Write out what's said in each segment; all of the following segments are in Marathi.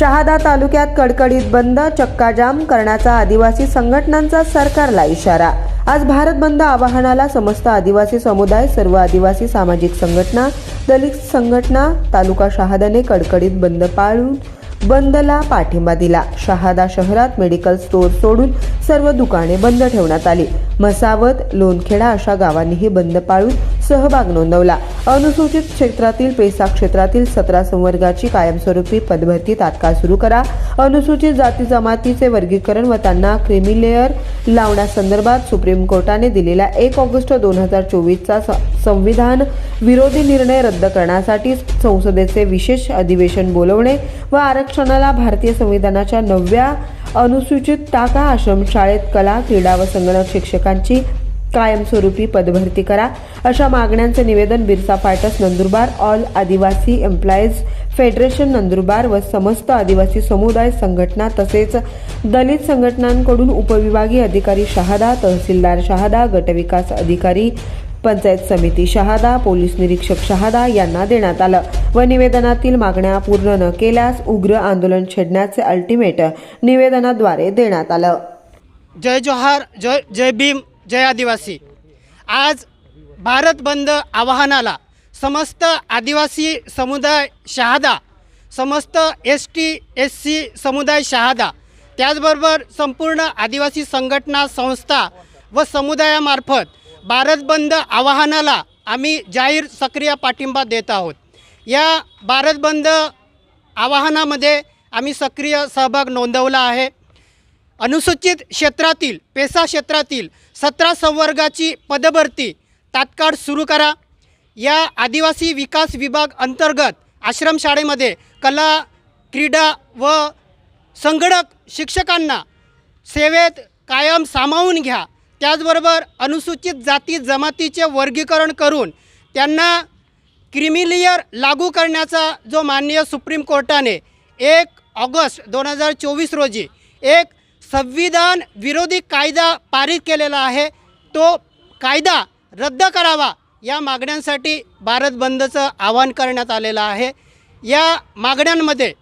शहादा तालुक्यात कडकडीत बंद चक्काजाम करण्याचा आदिवासी संघटनांचा सरकारला इशारा. आज भारत बंद आवाहनाला समस्त आदिवासी समुदाय सर्व आदिवासी सामाजिक संघटना दलित संघटना तालुका शहादाने कडकडीत बंद पाळून बंदला पाठिंबा दिला. शहादा शहरात मेडिकल स्टोअर सोडून सर्व दुकाने बंद ठेवण्यात आली. म्हसावत लोणखेडा अशा गावांनीही बंद पाळून सहभाग नोंदवला. अनुसूचित क्षेत्रातील पेसा क्षेत्रातील सतरा संवर्गाची कायमस्वरूपी पदभरती तात्काळ सुरू करा. अनुसूचित जाती जमातीचे वर्गीकरण व त्यांना क्रिमिलेअर लावण्यासंदर्भात सुप्रीम कोर्टाने दिलेला एक ऑगस्ट दोन हजार चोवीसचा संविधान विरोधी निर्णय रद्द करण्यासाठी संसदेचे विशेष अधिवेशन बोलवणे व आरक्षणाला भारतीय संविधानाच्या नवव्या अनुसूचित टाका आश्रमशाळेत कला क्रीडा व संगणक शिक्षकांची कायमस्वरूपी पदभरती करा. अशा मागण्यांचे निवेदन Birsa fighters Nandurbar all Adivasi employees federation Nandurbar व समस्त आदिवासी समुदाय संघटना तसेच दलित संघटनांकडून उपविभागीय अधिकारी शहादा तहसीलदार शहादा गटविकास अधिकारी पंचायत समिती शहादा पोलीस निरीक्षक शहादा यांना देण्यात आलं व निवेदनातील मागण्या पूर्ण न केल्यास उग्र आंदोलन छेडण्याचे अल्टिमेट निवेदनाद्वारे देण्यात आलं. जय जोहार जय जय भीम. जय आदिवासी. आज भारत बंद आवाहनाला समस्त आदिवासी समुदाय शहादा समस्त एस टी एस सी समुदाय शहादा त्याचबरोबर संपूर्ण आदिवासी संघटना संस्था व समुदायामार्फत भारत बंद आवाहनाला आम्ही जाहीर सक्रिय पाठिंबा देत आहोत. या भारत बंद आवाहनामध्ये आम्ही सक्रिय सहभाग नोंदवला आहे. अनुसूचित क्षेत्रातील पेसा क्षेत्रातील सतरा संवर्गाची पदभरती तात्काळ सुरू करा. या आदिवासी विकास विभाग अंतर्गत आश्रमशाळेमध्ये कला क्रीडा व संगणक शिक्षकांना सेवेत कायम सामावून घ्या. त्याचबरोबर अनुसूचित जाती जमातीचे वर्गीकरण करून त्यांना क्रिमिलियर लागू करण्याचा जो माननीय सुप्रीम कोर्टाने एक ऑगस्ट दोन हजार चोवीस रोजी एक संविधान विरोधी कायदा पारित केलेला आहे. तो कायदा रद्द करावा या मागण्यांसाठी भारत बंदचं आवाहन करण्यात आलेलं आहे. या मागण्यांमध्ये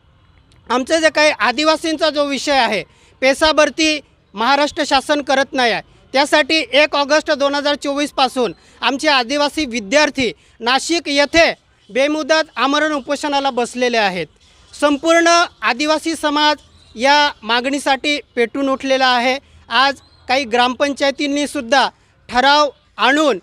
आमचं जे काही आदिवासींचा जो विषय आहे पेसाभरती महाराष्ट्र शासन करत नाही आहे. त्यासाठी एक ऑगस्ट दोन हजार चोवीसपासून आमचे आदिवासी विद्यार्थी नाशिक येथे बेमुदत आमरण उपोषणाला बसलेले आहेत. संपूर्ण आदिवासी समाज या मागणीसाठी पेटून उठलेला आहे. आज काही ग्रामपंचायतींनीसुद्धा ठराव आणून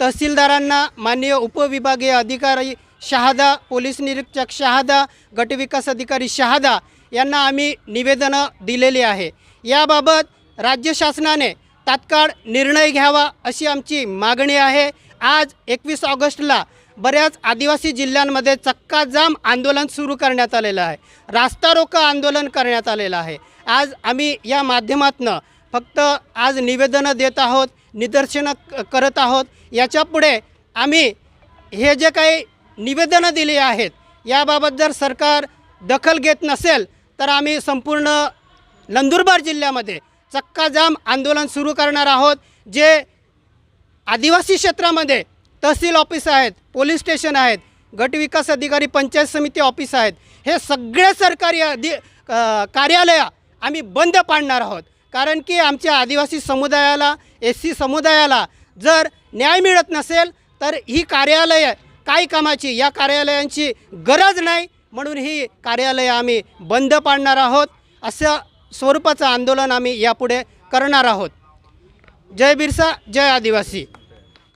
तहसीलदारांना माननीय उपविभागीय अधिकारी शहादा पोलीस निरीक्षक शहादा गटविकास अधिकारी शहादा यांना आम्ही निवेदनं दिलेली आहे. याबाबत राज्य शासनाने तात्काळ निर्णय घ्यावा अशी आमची मागणी आहे. आज एकवीस ऑगस्टला बऱ्याच आदिवासी जिल्ह्यांमध्ये चक्काजाम आंदोलन सुरू करण्यात आलेलं आहे. रास्ता रोको आंदोलन करण्यात आलेलं आहे. आज आम्ही या माध्यमातनं फक्त आज निवेदनं देत आहोत निदर्शनं क- करत आहोत. याच्यापुढे आम्ही हे जे काही निवेदनं दिली आहेत याबाबत जर सरकार दखल घेत नसेल तर आम्ही संपूर्ण नंदुरबार जिल्ह्यामध्ये चक्काजाम आंदोलन सुरू करणार आहोत जे आदिवासी क्षेत्रामध्ये तहसील ऑफिस आहेत पोलीस स्टेशन आहेत गटविकास अधिकारी पंचायत समिती ऑफिस आहेत. हे सगळे सरकारी अधि अ, कार्यालय आम्ही बंद पाडणार आहोत. कारण की आमच्या आदिवासी समुदायाला एस सी समुदायाला जर न्याय मिळत नसेल तर ही कार्यालय काय कामाची या कार्यालयांची गरज नाही. म्हणून ही कार्यालय आम्ही बंद पाडणार आहोत. असं स्वरूपाचं आंदोलन आम्ही यापुढे करणार आहोत. जय बिरसा जय आदिवासी.